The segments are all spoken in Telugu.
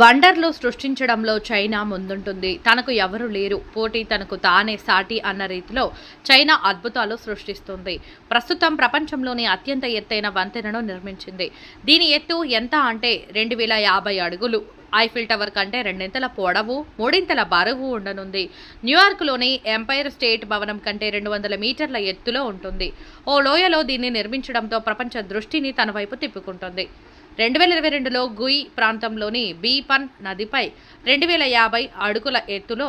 వండర్లు సృష్టించడంలో చైనా ముందుంటుంది. తనకు ఎవరు లేరు. పోటీ తనకు తానే సాటి అన్న రీతిలో చైనా అద్భుతాలు సృష్టిస్తుంది. ప్రస్తుతం ప్రపంచంలోని అత్యంత ఎత్తైన వంతెనను నిర్మించింది. దీని ఎత్తు ఎంత అంటే రెండు వేల యాభై అడుగులు. ఐఫిల్ టవర్ కంటే రెండింతల పొడవు మూడింతల బరువు ఉండనుంది. న్యూయార్క్లోని ఎంపైర్ స్టేట్ భవనం కంటే రెండు వందల మీటర్ల ఎత్తులో ఉంటుంది. ఓ లోయలో దీన్ని నిర్మించడంతో ప్రపంచ దృష్టిని తన వైపు తిప్పుకుంటుంది. రెండు వేల ఇరవై రెండులో గుయ్ ప్రాంతంలోని బీపన్ నదిపై రెండు వేల యాభై అడుగుల ఎత్తులో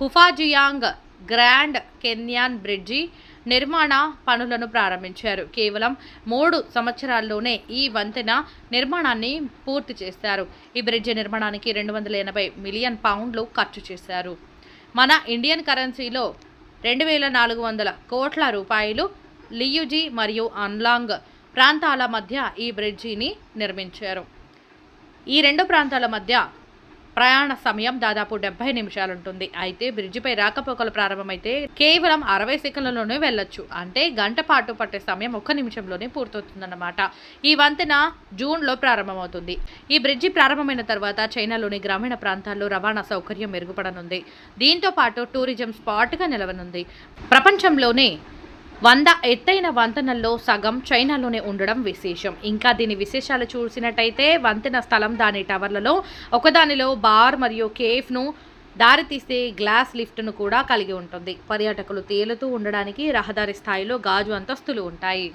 హుఫాజియాంగ్ గ్రాండ్ కెన్యాన్ బ్రిడ్జి నిర్మాణ పనులను ప్రారంభించారు. కేవలం మూడు సంవత్సరాల్లోనే ఈ వంతెన నిర్మాణాన్ని పూర్తి చేశారు. ఈ బ్రిడ్జి నిర్మాణానికి రెండు వందల ఎనభై మిలియన్ పౌండ్లు ఖర్చు చేశారు. మన ఇండియన్ కరెన్సీలో రెండు వేల నాలుగు వందల కోట్ల రూపాయలు లియుజీ మరియు అన్లాంగ్ ప్రాంతాల మధ్య ఈ బ్రిడ్జిని నిర్మించారు. ఈ రెండు ప్రాంతాల మధ్య ప్రయాణ సమయం దాదాపు డెబ్బై నిమిషాలు ఉంటుంది అయితే బ్రిడ్జిపై రాకపోకలు ప్రారంభమైతే కేవలం అరవై సెకండ్లలోనే వెళ్ళొచ్చు. అంటే గంట పాటు పట్టే సమయం ఒక్క నిమిషంలోనే పూర్తవుతుందన్నమాట. ఈ వంతెన జూన్లో ప్రారంభమవుతుంది. ఈ బ్రిడ్జి ప్రారంభమైన తర్వాత చైనాలోని గ్రామీణ ప్రాంతాల్లో రవాణా సౌకర్యం మెరుగుపడనుంది. దీంతో పాటు టూరిజం స్పాట్గా నిలవనుంది. ప్రపంచంలోనే వంద ఎత్తైన వంతెనల్లో సగం చైనాలోనే ఉండడం విశేషం. ఇంకా దీని విశేషాలు చూసినట్టయితే వంతెన స్థలం దాని టవర్లలో ఒకదానిలో బార్ మరియు కేఫ్ను దారితీసే గ్లాస్ లిఫ్ట్ను కూడా కలిగి ఉంటుంది. పర్యాటకులు తేలుతూ ఉండడానికి రహదారి స్థాయిలో గాజు అంతస్తులు ఉంటాయి.